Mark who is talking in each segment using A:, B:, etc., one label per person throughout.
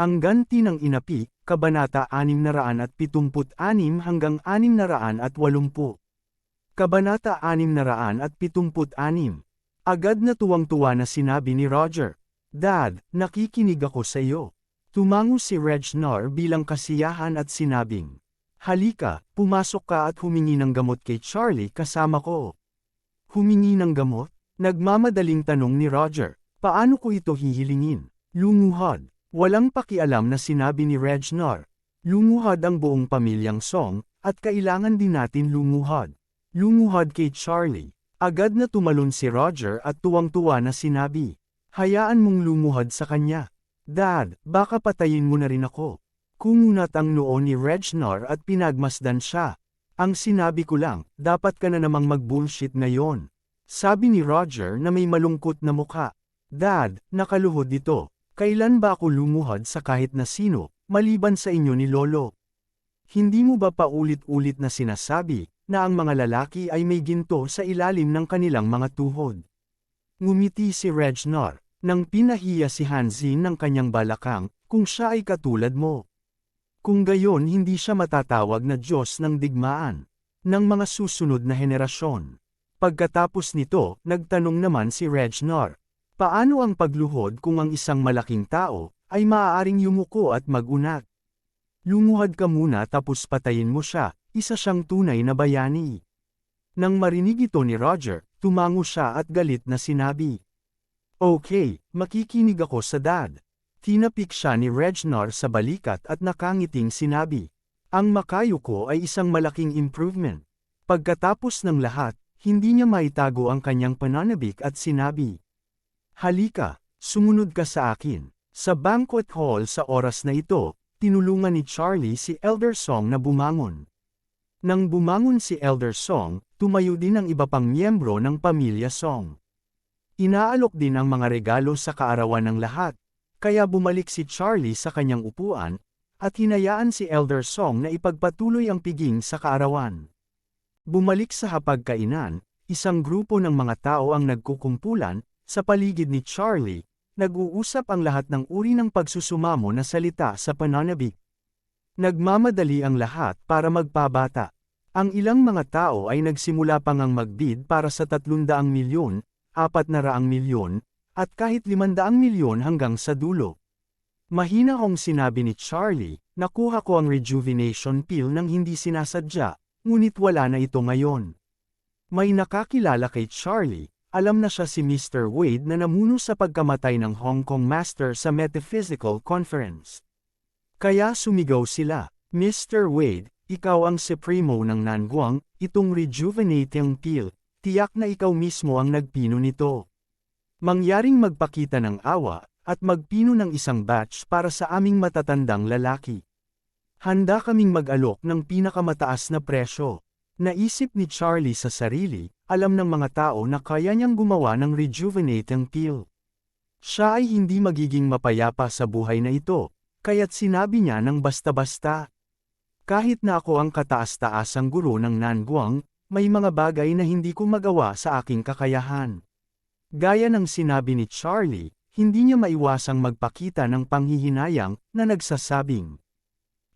A: Ang ganti ng inapi, Kabanata 676 hanggang 680. Kabanata 676 Agad na tuwang-tuwa na sinabi ni Roger, Dad, nakikinig ako sa iyo. Tumango si Regnor bilang kasiyahan at sinabing, Halika, pumasok ka at humingi ng gamot kay Charlie kasama ko. Humingi ng gamot? Nagmamadaling tanong ni Roger, paano ko ito hihilingin? Lumuhod. Walang pakialam na sinabi ni Regnor. Lumuhod ang buong pamilyang Song, at kailangan din natin lumuhod. Lumuhod kay Charlie. Agad na tumalon si Roger at tuwang-tuwa na sinabi. Hayaan mong lumuhod sa kanya. Dad, baka patayin mo na rin ako. Kumunat ang noo ni Regnor at pinagmasdan siya. Ang sinabi ko lang, dapat ka na namang mag-bullshit ngayon. Sabi ni Roger na may malungkot na mukha. Dad, nakaluhod ito. Kailan ba ako lumuhod sa kahit na sino, maliban sa inyo ni Lolo? Hindi mo ba paulit-ulit na sinasabi, na ang mga lalaki ay may ginto sa ilalim ng kanilang mga tuhod? Ngumiti si Regnor, nang pinahiya si Hanzin ng kanyang balakang, kung siya ay katulad mo. Kung gayon hindi siya matatawag na Diyos ng digmaan, ng mga susunod na henerasyon. Pagkatapos nito, nagtanong naman si Regnor, Paano ang pagluhod kung ang isang malaking tao ay maaaring yumuko at magunat? Lumuhod ka muna tapos patayin mo siya, isa siyang tunay na bayani. Nang marinig ito ni Roger, tumango siya at galit na sinabi. Okay, makikinig ako sa dad. Tinapik siya ni Regnor sa balikat at nakangiting sinabi. Ang makayo ko ay isang malaking improvement. Pagkatapos ng lahat, hindi niya maitago ang kanyang pananabik at sinabi. Halika, sumunod ka sa akin. Sa banquet hall sa oras na ito, tinulungan ni Charlie si Elder Song na bumangon. Nang bumangon si Elder Song, tumayo din ang iba pang miyembro ng pamilya Song. Inaalok din ang mga regalo sa kaarawan ng lahat, kaya bumalik si Charlie sa kanyang upuan, at hinayaan si Elder Song na ipagpatuloy ang piging sa kaarawan. Bumalik sa hapagkainan, isang grupo ng mga tao ang nagkukumpulan, sa paligid ni Charlie, nag-uusap ang lahat ng uri ng pagsusumamo na salita sa pananabik. Nagmamadali ang lahat para magpabata. Ang ilang mga tao ay nagsimula pang ang magbid para sa 300 milyon, 400 milyon, at kahit 500 milyon hanggang sa dulo. Mahina kong sinabi ni Charlie, nakuha ko ang rejuvenation pill nang hindi sinasadya, ngunit wala na ito ngayon. May nakakilala kay Charlie, alam na siya si Mr. Wade na namuno sa pagkamatay ng Hong Kong Master sa Metaphysical Conference. Kaya sumigaw sila, Mr. Wade, ikaw ang supremo ng Nanguang, itong rejuvenating pill, tiyak na ikaw mismo ang nagpino nito. Mangyaring magpakita ng awa, at magpino ng isang batch para sa aming matatandang lalaki. Handa kaming mag-alok ng pinakamataas na presyo. Naisip ni Charlie sa sarili, alam ng mga tao na kaya niyang gumawa ng rejuvenating pill. Siya ay hindi magiging mapayapa sa buhay na ito, kaya't sinabi niya ng basta-basta. Kahit na ako ang kataas-taasang guro ng Nanguang, may mga bagay na hindi ko magawa sa aking kakayahan. Gaya ng sinabi ni Charlie, hindi niya maiwasang magpakita ng panghihinayang na nagsasabing.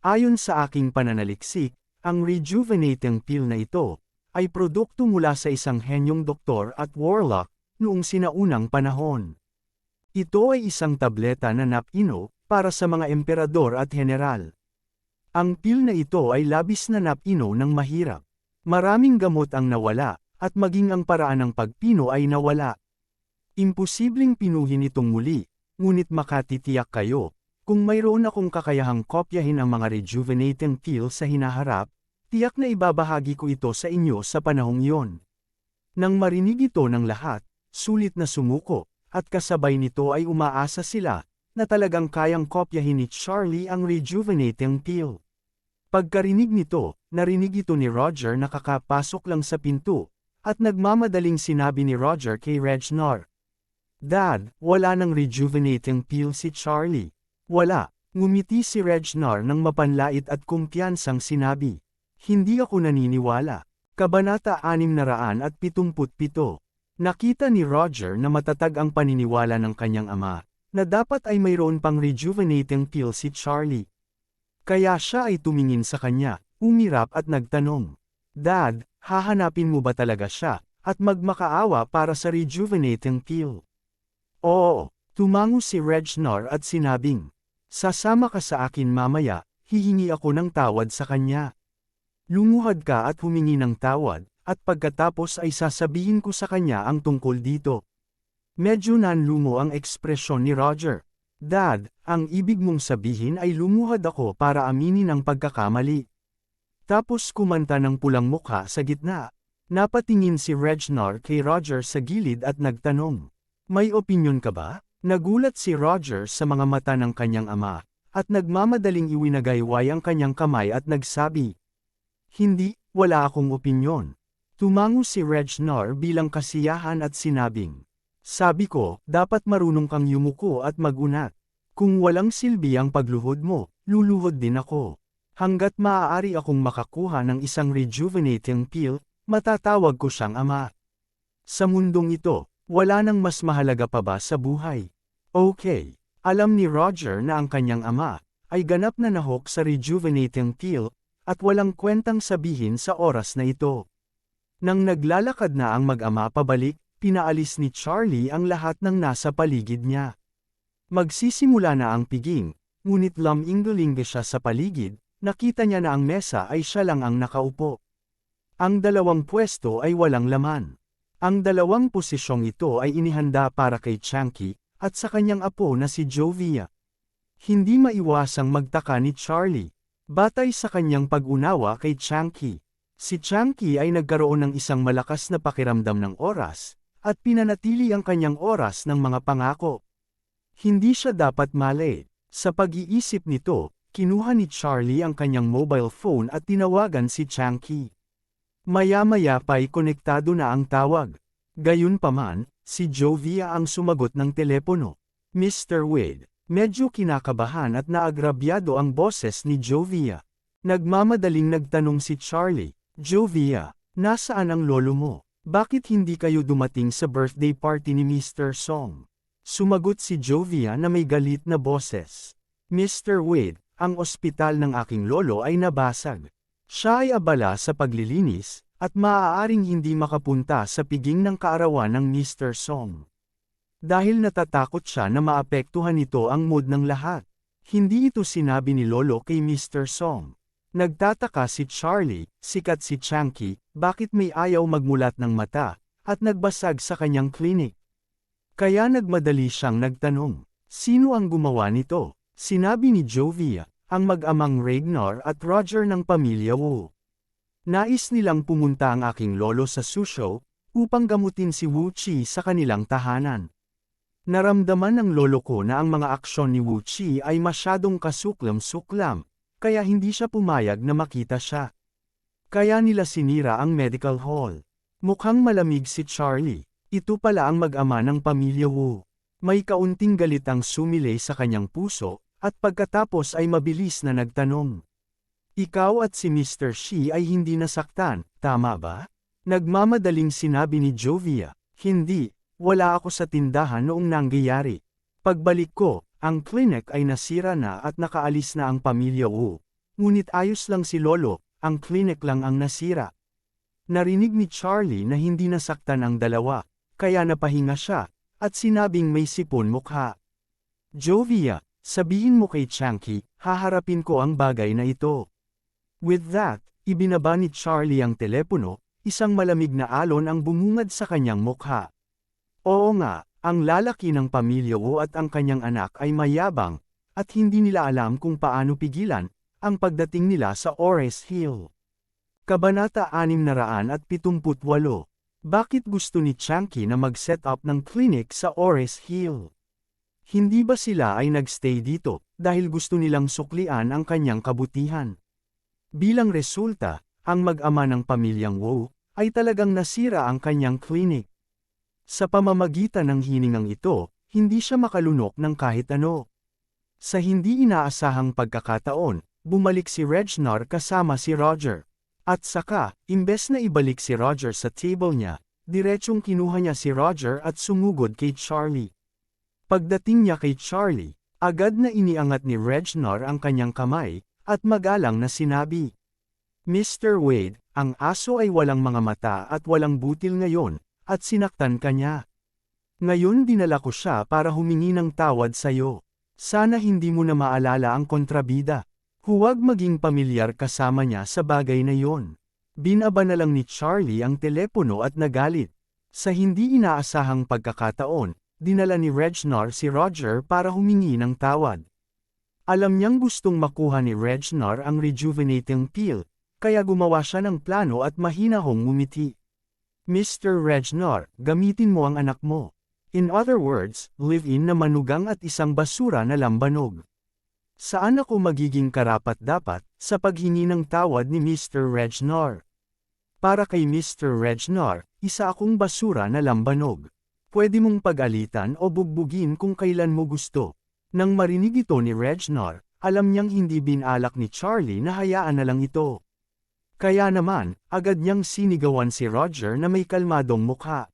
A: Ayon sa aking pananaliksik, ang rejuvenating pill na ito, ay produkto mula sa isang henyong doktor at warlock noong sinaunang panahon. Ito ay isang tableta na napino para sa mga emperador at general. Ang pil na ito ay labis na napino ng mahirap. Maraming gamot ang nawala, at maging ang paraan ng pagpino ay nawala. Imposibleng pinuhin itong muli, ngunit makatitiyak kayo, kung mayroon akong kakayahang kopyahin ang mga rejuvenating pill sa hinaharap, Tiyak na ibabahagi ko ito sa inyo sa panahong iyon. Nang marinig ito ng lahat, sulit na sumuko, at kasabay nito ay umaasa sila, na talagang kayang kopyahin ni Charlie ang rejuvenating peel. Pagkarinig nito, narinig ito ni Roger na kakapasok lang sa pinto, at nagmamadaling sinabi ni Roger kay Regnor. Dad, wala nang rejuvenating peel si Charlie. Wala, ngumiti si Regnor ng mapanlait at kumpiyansang sinabi. Hindi ako naniniwala. Kabanata 677 Nakita ni Roger na matatag ang paniniwala ng kanyang ama, na dapat ay mayroon pang rejuvenating peel si Charlie. Kaya siya ay tumingin sa kanya, umirap at nagtanong. Dad, hahanapin mo ba talaga siya, at magmakaawa para sa rejuvenating peel? Oo, tumango si Regnor at sinabing, Sasama ka sa akin mamaya, hihingi ako ng tawad sa kanya. Lumuhad ka at humingi ng tawad, at pagkatapos ay sasabihin ko sa kanya ang tungkol dito. Medyo nanlumo ang ekspresyon ni Roger. Dad, ang ibig mong sabihin ay lumuhad ako para aminin ang pagkakamali. Tapos kumanta ng pulang mukha sa gitna. Napatingin si Regnor kay Roger sa gilid at nagtanong. May opinyon ka ba? Nagulat si Roger sa mga mata ng kanyang ama, at nagmamadaling iwinagayway ang kanyang kamay at nagsabi. Hindi, wala akong opinyon. Tumango si Regnor bilang kasiyahan at sinabing. Sabi ko, dapat marunong kang yumuko at magunat. Kung walang silbi ang pagluhod mo, luluhod din ako. Hanggat maaari akong makakuha ng isang rejuvenating peel, matatawag ko siyang ama. Sa mundong ito, wala nang mas mahalaga pa ba sa buhay? Okay, alam ni Roger na ang kanyang ama, ay ganap na nahok sa rejuvenating peel, at walang kwentang sabihin sa oras na ito. Nang naglalakad na ang mag-ama pabalik, pinaalis ni Charlie ang lahat ng nasa paligid niya. Magsisimula na ang piging, ngunit laminggaling siya sa paligid, nakita niya na ang mesa ay siya lang ang nakaupo. Ang dalawang pwesto ay walang laman. Ang dalawang posisyong ito ay inihanda para kay Chanky, at sa kanyang apo na si Jovia. Hindi maiwasang magtaka ni Charlie, batay sa kanyang pag-unawa kay Chanky. Si Chanky ay nagkaroon ng isang malakas na pakiramdam ng oras, at pinanatili ang kanyang oras ng mga pangako. Hindi siya dapat mali. Sa pag-iisip nito, kinuha ni Charlie ang kanyang mobile phone at tinawagan si Chanky. Maya-maya pa'y konektado na ang tawag. Gayunpaman, si Jovia ang sumagot ng telepono. Mr. Wade, medyo kinakabahan at naagrabyado ang boses ni Jovia. Nagmamadaling nagtanong si Charlie, Jovia, nasaan ang lolo mo? Bakit hindi kayo dumating sa birthday party ni Mr. Song? Sumagot si Jovia na may galit na boses. Mr. Wade, ang ospital ng aking lolo ay nabasag. Siya ay abala sa paglilinis, at maaaring hindi makapunta sa piging ng kaarawan ng Mr. Song. Dahil natatakot siya na maapektuhan nito ang mood ng lahat. Hindi ito sinabi ni Lolo kay Mr. Song. Nagtataka si Charlie, sikat si Chanky, bakit may ayaw magmulat ng mata, at nagbasag sa kanyang klinik. Kaya nagmadali siyang nagtanong, sino ang gumawa nito? Sinabi ni Jovia, ang mag-amang Ragnar at Roger ng pamilya Wu. Nais nilang pumunta ang aking lolo sa Susho, upang gamutin si Wu Chi sa kanilang tahanan. Naramdaman ng lolo ko na ang mga aksyon ni Wu Chi ay masyadong kasuklam-suklam, kaya hindi siya pumayag na makita siya. Kaya nila sinira ang medical hall. Mukhang malamig si Charlie. Ito pala ang mag-ama ng pamilya Wu. May kaunting galit ang sumilay sa kanyang puso, at pagkatapos ay mabilis na nagtanong. Ikaw at si Mr. Shi ay hindi nasaktan, tama ba? Nagmamadaling sinabi ni Jovia, hindi, wala ako sa tindahan noong nangyayari. Pagbalik ko, ang clinic ay nasira na at nakaalis na ang pamilya Wu. Ngunit ayos lang si Lolo, ang clinic lang ang nasira. Narinig ni Charlie na hindi nasaktan ang dalawa, kaya napahinga siya, at sinabing may sipon mukha. Jovia, sabihin mo kay Chanky, haharapin ko ang bagay na ito. With that, ibinaba ni Charlie ang telepono, isang malamig na alon ang bumungad sa kanyang mukha. Oo nga, ang lalaki ng pamilya Wu at ang kanyang anak ay mayabang, at hindi nila alam kung paano pigilan, ang pagdating nila sa Ores Hill. Kabanata 678 bakit gusto ni Chanky na mag-set up ng clinic sa Ores Hill? Hindi ba sila ay nagstay dito, dahil gusto nilang suklian ang kanyang kabutihan? Bilang resulta, ang mag-ama ng pamilyang Wu, ay talagang nasira ang kanyang clinic. Sa pamamagitan ng hiningang ito, hindi siya makalunok ng kahit ano. Sa hindi inaasahang pagkakataon, bumalik si Regnor kasama si Roger. At saka, imbes na ibalik si Roger sa table niya, diretsong kinuha niya si Roger at sumugod kay Charlie. Pagdating niya kay Charlie, agad na iniangat ni Regnor ang kanyang kamay, at magalang na sinabi. Mr. Wade, ang aso ay walang mga mata at walang butil ngayon, at sinaktan ka niya. Ngayon dinala ko siya para humingi ng tawad sa'yo. Sana hindi mo na maalala ang kontrabida. Huwag maging pamilyar kasama niya sa bagay na yon. Binaba na lang ni Charlie ang telepono at nagalit. Sa hindi inaasahang pagkakataon, dinala ni Regnor si Roger para humingi ng tawad. Alam niyang gustong makuha ni Regnor ang rejuvenating pill, kaya gumawa siya ng plano at mahinahong ngumiti. Mr. Regnor, gamitin mo ang anak mo. In other words, live-in na manugang at isang basura na lambanog. Saan ako magiging karapat-dapat sa paghingi ng tawad ni Mr. Regnor? Para kay Mr. Regnor, isa akong basura na lambanog. Pwede mong pagalitan o bugbugin kung kailan mo gusto. Nang marinig ito ni Regnor, alam niyang hindi binalak ni Charlie na hayaan na lang ito. Kaya naman, agad niyang sinigawan si Roger na may kalmadong mukha.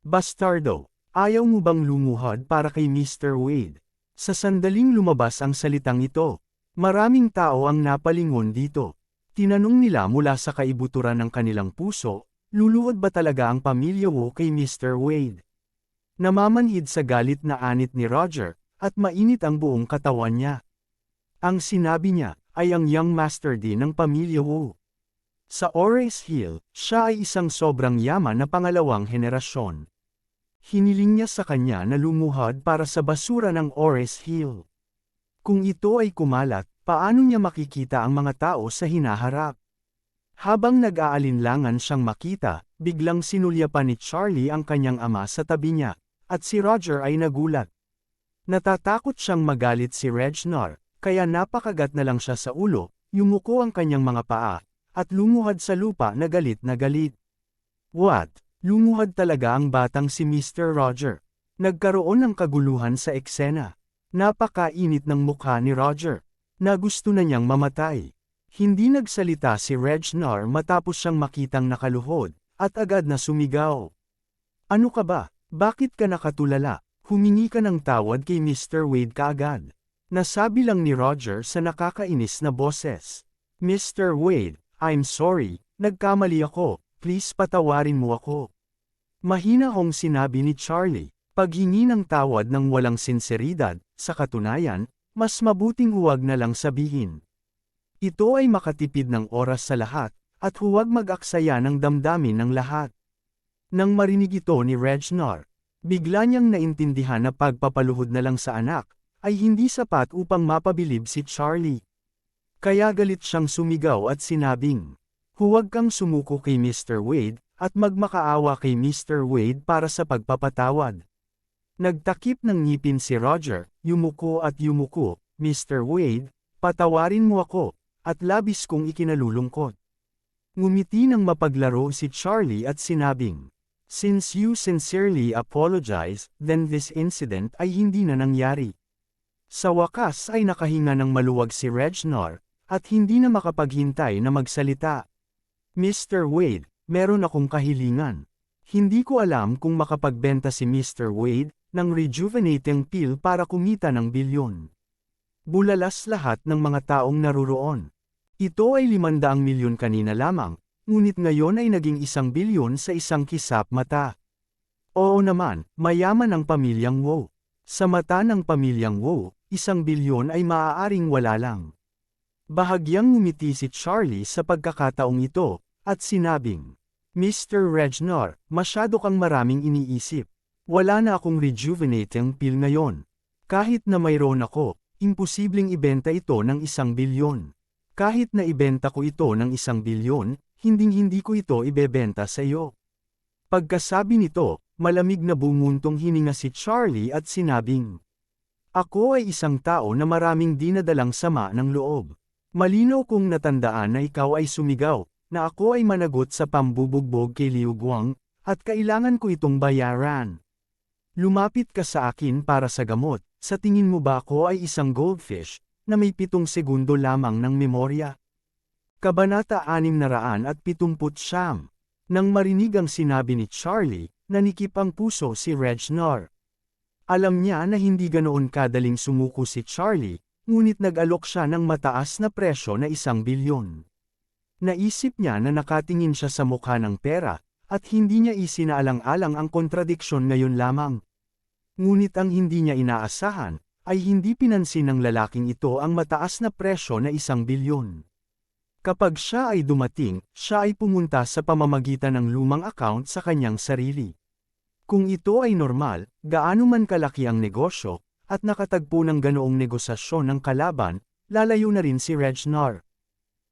A: Bastardo, ayaw mo bang lumuhod para kay Mr. Wade? Sa sandaling lumabas ang salitang ito, maraming tao ang napalingon dito. Tinanong nila mula sa kaibuturan ng kanilang puso, luluhod ba talaga ang pamilya Wu kay Mr. Wade? Namamanhid sa galit na anit ni Roger, at mainit ang buong katawan niya. Ang sinabi niya, ay ang young master din ng pamilya Wu. Sa Ores Hill, siya ay isang sobrang yaman na pangalawang henerasyon. Hiniling niya sa kanya na lumuhod para sa basura ng Ores Hill. Kung ito ay kumalat, paano niya makikita ang mga tao sa hinaharap? Habang nag-aalinlangan siyang makita, biglang sinulya pa ni Charlie ang kanyang ama sa tabi niya, at si Roger ay nagulat. Natatakot siyang magalit si Regnor, kaya napakagat na lang siya sa ulo, yumuko ang kanyang mga paa, at lumuhad sa lupa na galit na galit. What? Lumuhad talaga ang batang si Mr. Roger. Nagkaroon ng kaguluhan sa eksena. Napakainit ng mukha ni Roger. Na gusto na niyang mamatay. Hindi nagsalita si Regnor matapos siyang makitang nakaluhod, at agad na sumigaw. Ano ka ba? Bakit ka nakatulala? Humingi ka ng tawad kay Mr. Wade kaagad. Nasabi lang ni Roger sa nakakainis na boses. Mr. Wade, I'm sorry, nagkamali ako, please patawarin mo ako. Mahina hong sinabi ni Charlie, paghingi ng tawad ng walang sinseridad, sa katunayan, mas mabuting huwag na lang sabihin. Ito ay makatipid ng oras sa lahat, at huwag mag-aksaya ng damdamin ng lahat. Nang marinig ito ni Regnor, bigla niyang naintindihan na pagpapaluhod na lang sa anak, ay hindi sapat upang mapabilib si Charlie. Kaya galit siyang sumigaw at sinabing, Huwag kang sumuko kay Mr. Wade, at magmakaawa kay Mr. Wade para sa pagpapatawad. Nagtakip ng ngipin si Roger, yumuko at yumuko, Mr. Wade, patawarin mo ako, at labis kong ikinalulungkot. Ngumiti ng mapaglaro si Charlie at sinabing, Since you sincerely apologize, then this incident ay hindi na nangyari. Sa wakas ay nakahinga ng maluwag si Regnor, at hindi na makapaghintay na magsalita. Mr. Wade, meron akong kahilingan. Hindi ko alam kung makapagbenta si Mr. Wade ng rejuvenating pill para kumita ng bilyon. Bulalas lahat ng mga taong naruroon. Ito ay 500 milyon kanina lamang, ngunit ngayon ay naging isang bilyon sa isang kisap mata. Oo naman, mayaman ang pamilyang Wu. Sa mata ng pamilyang Wu, isang bilyon ay maaaring wala lang. Bahagyang ngumiti si Charlie sa pagkakataong ito, at sinabing, Mr. Regnor, masyado kang maraming iniisip. Wala na akong rejuvenating pill ngayon. Kahit na mayroon ako, imposibleng ibenta ito ng isang bilyon. Kahit na ibenta ko ito ng isang bilyon, hinding-hindi ko ito ibebenta sa iyo. Pagkasabi nito, malamig na bumuntong hininga si Charlie at sinabing, Ako ay isang tao na maraming dinadalang sama ng loob. Malinaw kong natandaan na ikaw ay sumigaw, na ako ay managot sa pambubugbog kay Liu Guang, at kailangan ko itong bayaran. Lumapit ka sa akin para sa gamot, sa tingin mo ba ako ay isang goldfish, na may pitong segundo lamang ng memorya? Kabanata 670 Nang marinig ang sinabi ni Charlie, nanikip ang puso si Regnor. Alam niya na hindi ganoon kadaling sumuko si Charlie, ngunit nag-alok siya ng mataas na presyo na isang bilyon. Naisip niya na nakatingin siya sa mukha ng pera, at hindi niya isinaalang-alang ang kontradiksyon ngayon lamang. Ngunit ang hindi niya inaasahan, ay hindi pinansin ng lalaking ito ang mataas na presyo na isang bilyon. Kapag siya ay dumating, siya ay pumunta sa pamamagitan ng lumang account sa kanyang sarili. Kung ito ay normal, gaano man kalaki ang negosyo, at nakatagpo ng ganoong negosasyon ng kalaban, lalayo na rin si Regnar.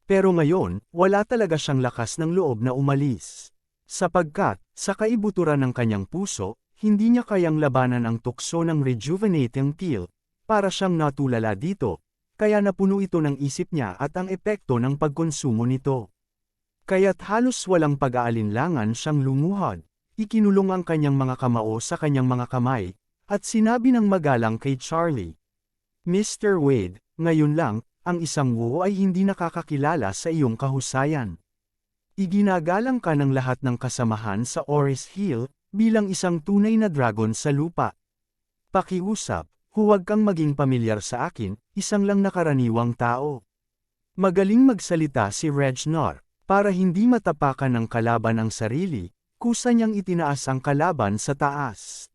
A: Pero ngayon, wala talaga siyang lakas ng loob na umalis. Sapagkat, sa kaibuturan ng kanyang puso, hindi niya kayang labanan ang tukso ng rejuvenating pill, para siyang natulala dito, kaya napuno ito ng isip niya at ang epekto ng pagkonsumo nito. Kaya't halos walang pag-aalinlangan siyang lumuhod, Ikinulong ang kanyang mga kamao sa kanyang mga kamay, at sinabi ng magalang kay Charlie. Mr. Wade, ngayon lang, ang isang wo ay hindi nakakakilala sa iyong kahusayan. Iginagalang ka ng lahat ng kasamahan sa Oris Hill, bilang isang tunay na dragon sa lupa. Pakiusap, huwag kang maging pamilyar sa akin, isang lang nakaraniwang tao. Magaling magsalita si Regnor, para hindi matapakan ng kalaban ang sarili, kusa niyang itinaas ang kalaban sa taas.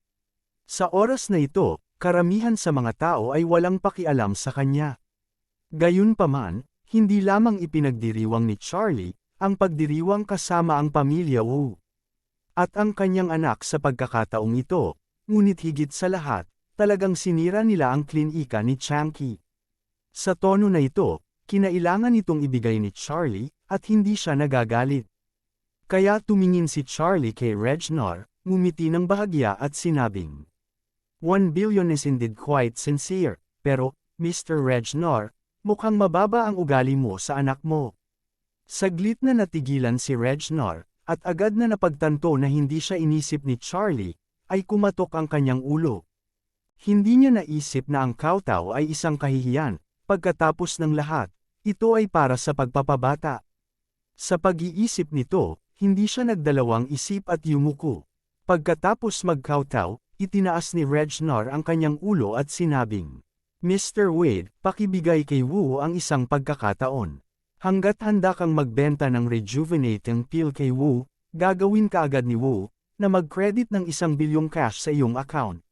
A: Sa oras na ito, karamihan sa mga tao ay walang pakialam sa kanya. Gayunpaman, hindi lamang ipinagdiriwang ni Charlie, ang pagdiriwang kasama ang pamilya Wu. At ang kanyang anak sa pagkakataong ito, ngunit higit sa lahat, talagang sinira nila ang klinika ni Changki. Sa tono na ito, kinailangan itong ibigay ni Charlie, at hindi siya nagagalit. Kaya tumingin si Charlie kay Regnor, ngumiti ng bahagya at sinabing, One billion is indeed quite sincere, pero, Mr. Regnor, mukhang mababa ang ugali mo sa anak mo. Saglit na natigilan si Regnor, at agad na napagtanto na hindi siya inisip ni Charlie, ay kumatok ang kanyang ulo. Hindi niya naisip na ang kawtaw ay isang kahihiyan, pagkatapos ng lahat, ito ay para sa pagpapabata. Sa pag-iisip nito, hindi siya nagdalawang isip at yumuko. Pagkatapos magkawtaw, itinaas ni Regnor ang kanyang ulo at sinabing, Mr. Wade, pakibigay kay Wu ang isang pagkakataon. Hanggat handa kang magbenta ng rejuvenating pill kay Wu, gagawin ka agad ni Wu, na mag-credit ng isang bilyong cash sa iyong account.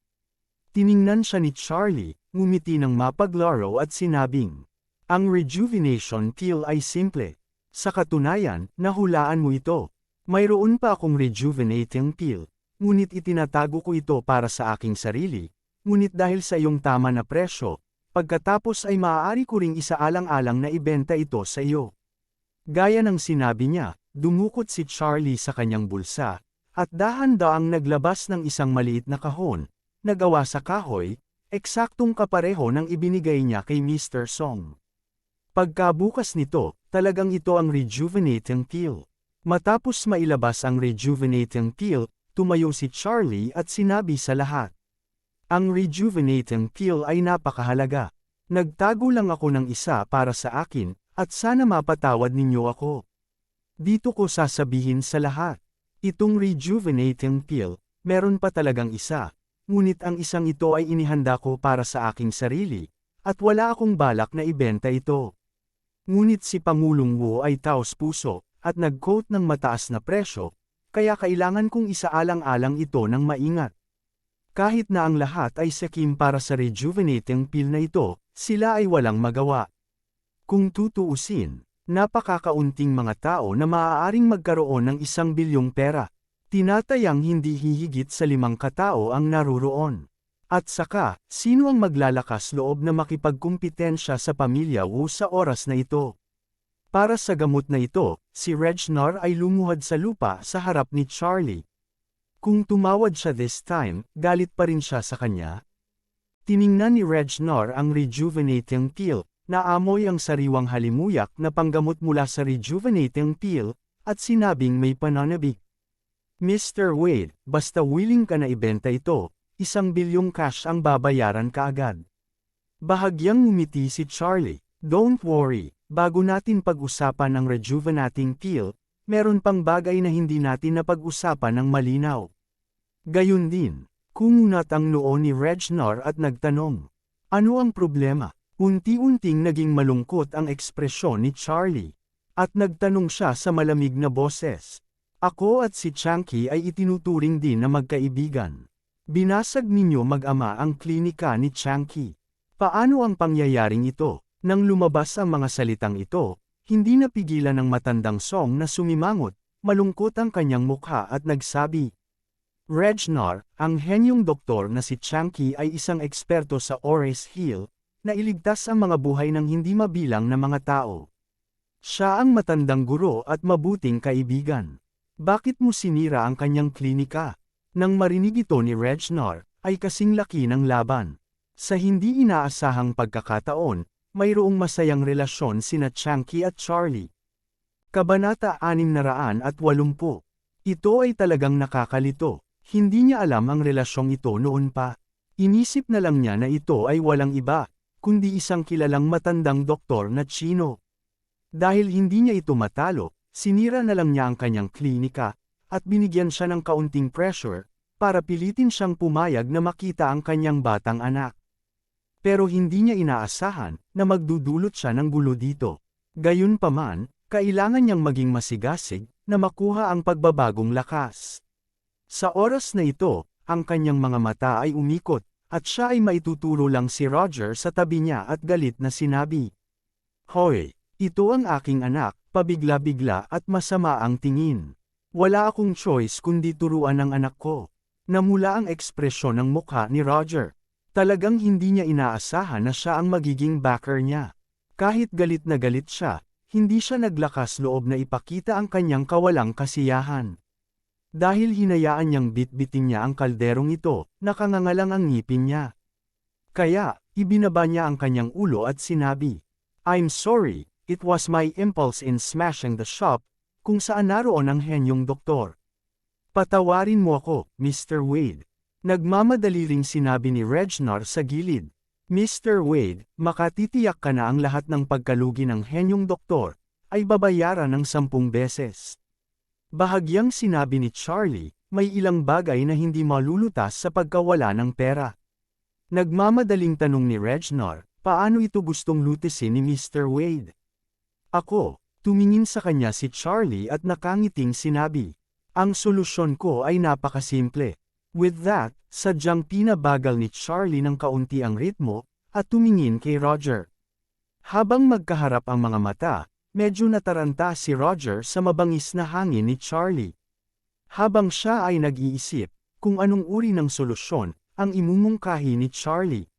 A: Tiningnan siya ni Charlie, ngumiti ng mapaglaro at sinabing, Ang rejuvenation pill ay simple. Sa katunayan, nahulaan mo ito. Mayroon pa akong rejuvenating pill, ngunit itinatago ko ito para sa aking sarili, ngunit dahil sa iyong tama na presyo, pagkatapos ay maaari ko ring isaalang-alang na ibenta ito sa iyo. Gaya ng sinabi niya, dumukot si Charlie sa kanyang bulsa, at dahan-daang naglabas ng isang maliit na kahon, na gawa sa kahoy, eksaktong kapareho ng ibinigay niya kay Mr. Song. Pagkabukas nito, talagang ito ang rejuvenating pill. Matapos mailabas ang rejuvenating pill, tumayo si Charlie at sinabi sa lahat. Ang rejuvenating pill ay napakahalaga. Nagtago lang ako ng isa para sa akin, at sana mapatawad ninyo ako. Dito ko sasabihin sa lahat. Itong rejuvenating pill, meron pa talagang isa, ngunit ang isang ito ay inihanda ko para sa aking sarili, at wala akong balak na ibenta ito. Ngunit si Pangulong Wu ay taos puso, at nag-quote ng mataas na presyo, kaya kailangan kong isaalang-alang ito ng maingat. Kahit na ang lahat ay sakim para sa rejuvenating pill na ito, sila ay walang magawa. Kung tutuusin, napakakaunting mga tao na maaaring magkaroon ng isang bilyong pera. Tinatayang hindi hihigit sa limang katao ang naruroon. At saka, sino ang maglalakas loob na makipagkumpetensya sa pamilya Wu sa oras na ito? Para sa gamot na ito, si Regnor ay lumuhad sa lupa sa harap ni Charlie. Kung tumawad siya this time, galit pa rin siya sa kanya. Tiningnan ni Regnor ang rejuvenating peel, naamoy ang sariwang halimuyak na panggamot mula sa rejuvenating peel, at sinabing may pananabik. Mr. Wade, basta willing ka na ibenta ito, isang bilyong cash ang babayaran kaagad. Bahagyang ngumiti si Charlie, don't worry, bago natin pag-usapan ang rejuvenating peel, meron pang bagay na hindi natin napag-usapan ng malinaw. Gayun din, kumunat ang noo ni Regnor at nagtanong, ano ang problema? Unti-unting naging malungkot ang ekspresyon ni Charlie. At nagtanong siya sa malamig na boses. Ako at si Chunky ay itinuturing din na magkaibigan. Binasag ninyo mag-ama ang klinika ni Chunky. Paano ang pangyayaring ito? Nang lumabas ang mga salitang ito, hindi napigilan ng matandang song na sumimangot, malungkot ang kanyang mukha at nagsabi. Regnar, ang henyong doktor na si Chunky ay isang eksperto sa Ores Hill, na iligtas ang mga buhay ng hindi mabilang na mga tao. Siya ang matandang guro at mabuting kaibigan. Bakit mo sinira ang kanyang klinika? Nang marinig ito ni Regnar, ay kasing laki ng laban. Sa hindi inaasahang pagkakataon, mayroong masayang relasyon sina Chunky at Charlie. Kabanata 680 Ito ay talagang nakakalito. Hindi niya alam ang relasyong ito noon pa. Inisip na lang niya na ito ay walang iba, kundi isang kilalang matandang doktor na Chino. Dahil hindi niya ito matalo, sinira na lang niya ang kanyang klinika, at binigyan siya ng kaunting pressure, para pilitin siyang pumayag na makita ang kanyang batang anak. Pero hindi niya inaasahan na magdudulot siya ng gulo dito. Gayunpaman, kailangan niyang maging masigasig na makuha ang pagbabagong lakas. Sa oras na ito, ang kanyang mga mata ay umikot, at siya ay maituturo lang si Roger sa tabi niya at galit na sinabi. Hoy, ito ang aking anak, pabigla-bigla at masama ang tingin. Wala akong choice kundi turuan ang anak ko. Namula ang ekspresyon ng mukha ni Roger. Talagang hindi niya inaasahan na siya ang magiging backer niya. Kahit galit na galit siya, hindi siya naglakas loob na ipakita ang kanyang kawalang kasiyahan. Dahil hinayaan niyang bitbitin niya ang kalderong ito, nakangangalang ang ngipin niya. Kaya, ibinaba niya ang kanyang ulo at sinabi, I'm sorry, it was my impulse in smashing the shop, kung saan naroon ang henyong doktor. Patawarin mo ako, Mr. Wade. Nagmamadali ring sinabi ni Regnar sa gilid. Mr. Wade, makatitiyak ka na ang lahat ng pagkalugi ng henyong doktor, ay babayaran ng sampung beses. Bahagyang sinabi ni Charlie, may ilang bagay na hindi malulutas sa pagkawala ng pera. Nagmamadaling tanong ni Regnar, paano ito gustong lutisin ni Mr. Wade? Ako, tumingin sa kanya si Charlie at nakangiting sinabi. Ang solusyon ko ay napakasimple. With that, sadyang pinabagal ni Charlie ng kaunti ang ritmo, at tumingin kay Roger. Habang magkaharap ang mga mata, Medyo nataranta si Roger sa mabangis na hangin ni Charlie. Habang siya ay nag-iisip kung anong uri ng solusyon ang imumungkahi ni Charlie.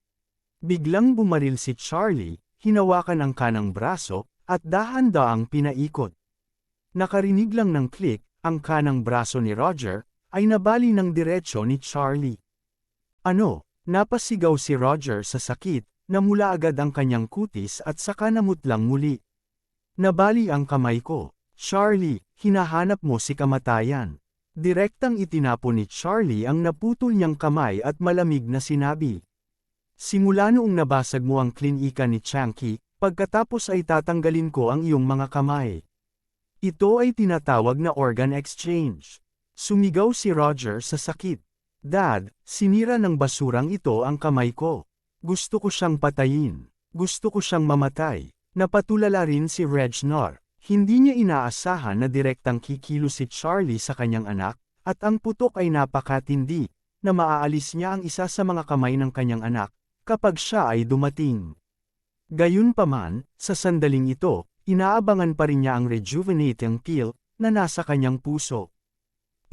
A: Biglang bumaril si Charlie, hinawakan ang kanang braso, at dahan-daang pinaikot. Nakarinig lang ng click, ang kanang braso ni Roger, ay nabali ng diretsyo ni Charlie. Ano, napasigaw si Roger sa sakit, namula agad ang kanyang kutis at saka namutlang muli. Nabali ang kamay ko. Charlie, hinahanap mo si kamatayan. Direktang itinapon ni Charlie ang naputol niyang kamay at malamig na sinabi. Simula noong nabasag mo ang klinika ni Chunky, pagkatapos ay tatanggalin ko ang iyong mga kamay. Ito ay tinatawag na organ exchange. Sumigaw si Roger sa sakit. Dad, sinira ng basurang ito ang kamay ko. Gusto ko siyang patayin. Gusto ko siyang mamatay. Napatulala rin si Regnar. Hindi niya inaasahan na direktang kikilo si Charlie sa kanyang anak, at ang putok ay napakatindi, na maaalis niya ang isa sa mga kamay ng kanyang anak, kapag siya ay dumating. Gayunpaman, sa sandaling ito, inaabangan pa rin niya ang rejuvenating pill, na nasa kanyang puso.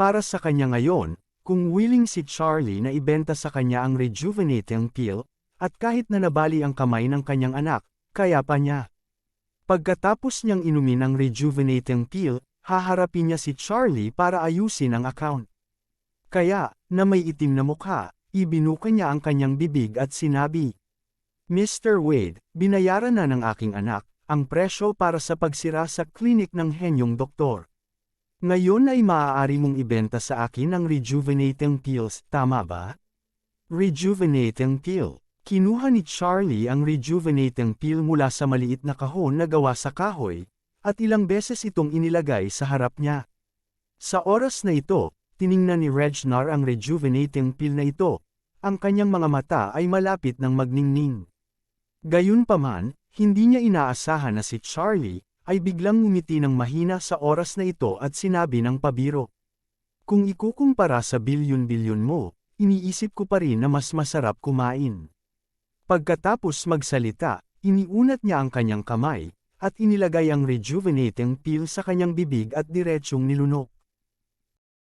A: Para sa kanya ngayon, kung willing si Charlie na ibenta sa kanya ang rejuvenating pill, at kahit na nabali ang kamay ng kanyang anak, kaya pa niya. Pagkatapos niyang inumin ang rejuvenating pill, haharapin niya si Charlie para ayusin ang account. Kaya, na may itim na mukha, ibinuka niya ang kanyang bibig at sinabi, Mr. Wade, binayaran na ng aking anak, ang presyo para sa pagsira sa klinik ng henyong doktor. Ngayon ay maaari mong ibenta sa akin ang rejuvenating pills, tama ba? Rejuvenating pill. Kinuha ni Charlie ang rejuvenating pill mula sa maliit na kahon na gawa sa kahoy, at ilang beses itong inilagay sa harap niya. Sa oras na ito, tiningnan ni Regnar ang rejuvenating pill na ito, ang kanyang mga mata ay malapit ng magningning. Gayunpaman, hindi niya inaasahan na si Charlie, ay biglang ngumiti ng mahina sa oras na ito at sinabi ng pabiro. Kung ikukumpara sa bilyon-bilyon mo, iniisip ko pa rin na mas masarap kumain. Pagkatapos magsalita, iniunat niya ang kanyang kamay, at inilagay ang rejuvenating pill sa kanyang bibig at diretsyong nilunok.